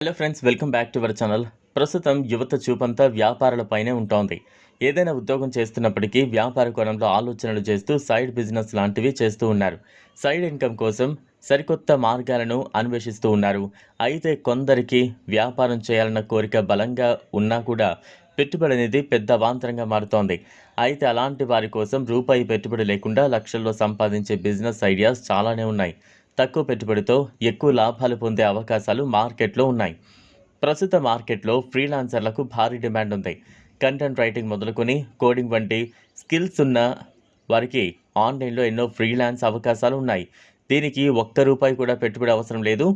Hello friends welcome back to our channel ప్రస్తుతం యువత చూపంతా వ్యాపారాలపైనే ఉంటోంది. ఏదైనా ఉద్యోగం చేస్తున్నప్పటికీ వ్యాపార కోణంలో ఆలోచనలు చేస్తూ సైడ్ బిజినెస్ లాంటివి చేస్తూ ఉన్నారు. సైడ్ ఇన్కమ్ కోసం సరికొత్త మార్గాలను అన్వేషిస్తూ ఉన్నారు. అయితే కొందరికి వ్యాపారం చేయాలన్న కోరిక బలంగా ఉన్నా కూడా పెట్టుబడి అనేది పెద్ద అవాంతరంగా మారుతోంది. అయితే అలాంటి వారి కోసం రూపాయి పెట్టుబడి లేకుండా లక్షల్లో సంపాదించే బిజినెస్ ఐడియాస్ చాలానే ఉన్నాయి. తక్కువ పెట్టుబడితో ఎక్కువ లాభాలు పొందే అవకాశాలు మార్కెట్లో ఉన్నాయి. ప్రస్తుత మార్కెట్లో ఫ్రీలాన్సర్లకు భారీ డిమాండ్ ఉంది. కంటెంట్ రైటింగ్ మొదలుకొని కోడింగ్ వంటి స్కిల్స్ ఉన్న వారికి ఆన్లైన్లో ఎన్నో ఫ్రీలాన్స్ అవకాశాలు ఉన్నాయి. దీనికి ఒక్క రూపాయి కూడా పెట్టుబడి అవసరం లేదు.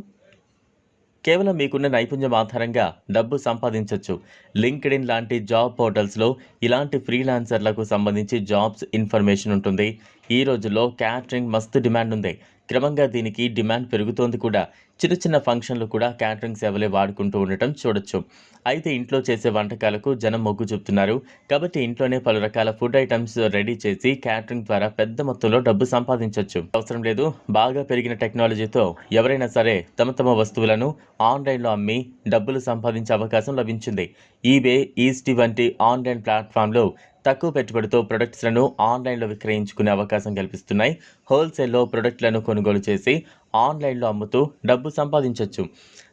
కేవలం మీకున్న నైపుణ్యం ఆధారంగా డబ్బు సంపాదించవచ్చు లింక్డ్ ఇన్ లాంటి జాబ్ పోర్టల్స్లో ఇలాంటి ఫ్రీలాన్సర్లకు సంబంధించి జాబ్స్ ఇన్ఫర్మేషన్ ఉంటుంది. ఈ రోజుల్లో క్యాటరింగ్ మస్తు డిమాండ్ ఉంది. క్రమంగా దీనికి డిమాండ్ పెరుగుతోంది కూడా. చిన్న చిన్న ఫంక్షన్లు కూడా క్యాటరింగ్ సేవలే వాడుకుంటూ ఉండటం చూడొచ్చు. అయితే ఇంట్లో చేసే వంటకాలకు జనం మొగ్గు చూపుతున్నారు. కాబట్టి ఇంట్లోనే పలు రకాల ఫుడ్ ఐటమ్స్ రెడీ చేసి క్యాటరింగ్ ద్వారా పెద్ద మొత్తంలో డబ్బు సంపాదించవచ్చు అవసరం లేదు. బాగా పెరిగిన టెక్నాలజీతో ఎవరైనా సరే తమ తమ వస్తువులను ఆన్లైన్లో అమ్మి డబ్బులు సంపాదించే అవకాశం లభించింది. ఈబే ఈస్టీ వంటి ఆన్లైన్ ప్లాట్ఫామ్లో తక్కువ పెట్టుబడితో ప్రొడక్ట్స్లను ఆన్లైన్లో విక్రయించుకునే అవకాశం కల్పిస్తున్నాయి. హోల్సేల్లో ప్రొడక్ట్లను కొనుగోలు చేసి ఆన్లైన్లో అమ్ముతూ డబ్బు సంపాదించవచ్చు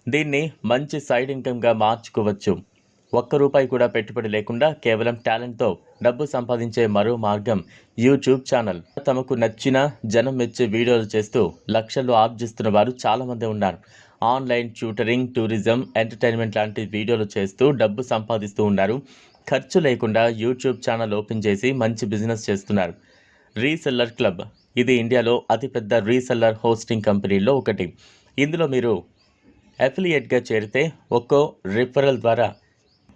దీన్ని మంచి సైడ్ ఇన్కమ్గా మార్చుకోవచ్చు. ఒక్క రూపాయి కూడా పెట్టుబడి లేకుండా కేవలం టాలెంట్తో డబ్బు సంపాదించే మరో మార్గం యూట్యూబ్ ఛానల్. తమకు నచ్చిన జనం మెచ్చే వీడియోలు చేస్తూ లక్షల్లో ఆర్జిస్తున్న వారు చాలామంది ఉన్నారు. ఆన్లైన్ ట్యూటరింగ్ టూరిజం ఎంటర్టైన్మెంట్ లాంటి వీడియోలు చేస్తూ డబ్బు సంపాదిస్తూ ఉన్నారు. ఖర్చు లేకుండా యూట్యూబ్ ఛానల్ ఓపెన్ చేసి మంచి బిజినెస్ చేస్తున్నారు. Reseller club. ఇది ఇండియాలో అతిపెద్ద రీసెల్లర్ హోస్టింగ్ కంపెనీల్లో ఒకటి. ఇందులో మీరు అఫిలియేట్గా చేరితే ఒక్కో రిఫరల్ ద్వారా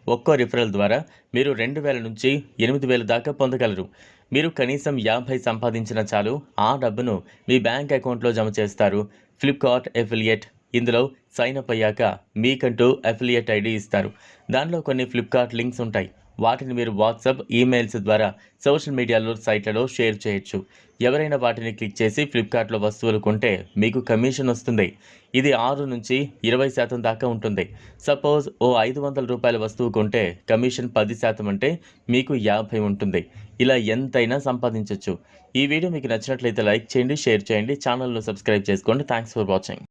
ఒక్కో రిఫరల్ ద్వారా మీరు రెండు వేల నుంచి ఎనిమిది వేల దాకా పొందగలరు. మీరు కనీసం యాభై సంపాదించిన చాలు ఆ డబ్బును మీ బ్యాంక్ అకౌంట్లో జమ చేస్తారు. ఫ్లిప్కార్ట్ ఎఫిలియేట్ ఇందులో సైన్ అప్ అయ్యాక మీకంటూ అఫిలియేట్ ఐడి ఇస్తారు. దానిలో కొన్ని ఫ్లిప్కార్ట్ లింక్స్ ఉంటాయి. వాటిని మీరు వాట్సాప్ ఈమెయిల్స్ ద్వారా సోషల్ మీడియాలో సైట్లలో షేర్ చేయొచ్చు. ఎవరైనా వాటిని క్లిక్ చేసి ఫ్లిప్కార్ట్లో వస్తువులు కొంటే మీకు కమిషన్ వస్తుంది. ఇది ఆరు నుంచి ఇరవై శాతం దాకా ఉంటుంది. సపోజ్ ఓ ఐదు వందల రూపాయల వస్తువు కొంటే కమిషన్ పది శాతం అంటే మీకు యాభై ఉంటుంది. ఇలా ఎంతైనా సంపాదించవచ్చు ఈ వీడియో మీకు నచ్చినట్లయితే లైక్ చేయండి షేర్ చేయండి ఛానల్ను సబ్స్క్రైబ్ చేసుకోండి. Thanks for watching.